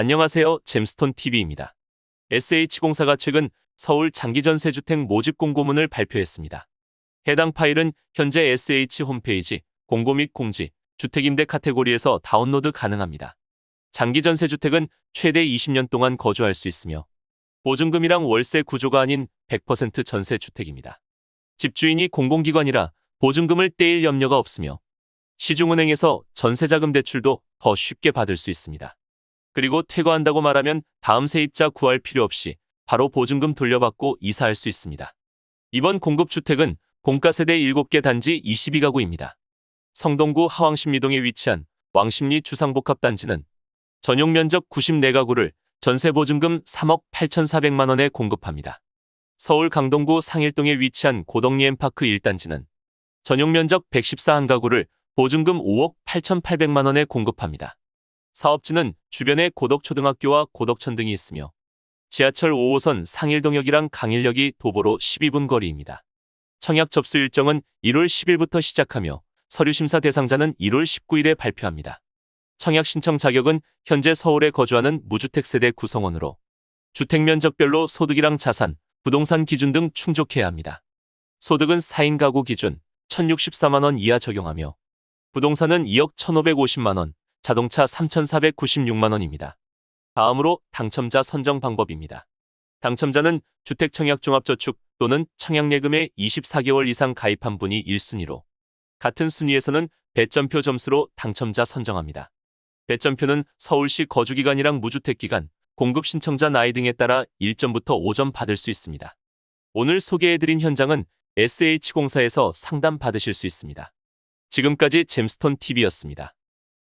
안녕하세요. 잼스톤 TV입니다. SH공사가 최근 서울 장기전세주택 모집 공고문을 발표했습니다. 해당 파일은 현재 SH 홈페이지 공고 및 공지, 주택임대 카테고리에서 다운로드 가능합니다. 장기전세주택은 최대 20년 동안 거주할 수 있으며 보증금이랑 월세 구조가 아닌 100% 전세주택입니다. 집주인이 공공기관이라 보증금을 떼일 염려가 없으며 시중은행에서 전세자금 대출도 더 쉽게 받을 수 있습니다. 그리고 퇴거한다고 말하면 다음 세입자 구할 필요 없이 바로 보증금 돌려받고 이사할 수 있습니다. 이번 공급주택은 공가세대 7개 단지 22가구입니다. 성동구 하왕십리동에 위치한 왕십리 주상복합단지는 전용 면적 94가구를 전세 보증금 3억 8,400만 원에 공급합니다. 서울 강동구 상일동에 위치한 고덕리 엠파크 1단지는 전용 면적 114한 가구를 보증금 5억 8,800만 원에 공급합니다. 사업지는 주변에 고덕초등학교와 고덕천 등이 있으며 지하철 5호선 상일동역이랑 강일역이 도보로 12분 거리입니다. 청약 접수 일정은 1월 10일부터 시작하며 서류 심사 대상자는 1월 19일에 발표합니다. 청약 신청 자격은 현재 서울에 거주하는 무주택 세대 구성원으로 주택 면적별로 소득이랑 자산, 부동산 기준 등 충족해야 합니다. 소득은 4인 가구 기준 1,064만 원 이하 적용하며 부동산은 2억 1,550만 원, 자동차 3,496만 원입니다. 다음으로 당첨자 선정 방법입니다. 당첨자는 주택청약종합저축 또는 청약예금에 24개월 이상 가입한 분이 1순위로 같은 순위에서는 배점표 점수로 당첨자 선정합니다. 배점표는 서울시 거주기간이랑 무주택기간, 공급 신청자 나이 등에 따라 1점부터 5점 받을 수 있습니다. 오늘 소개해드린 현장은 SH공사에서 상담 받으실 수 있습니다. 지금까지 잼스톤 TV였습니다.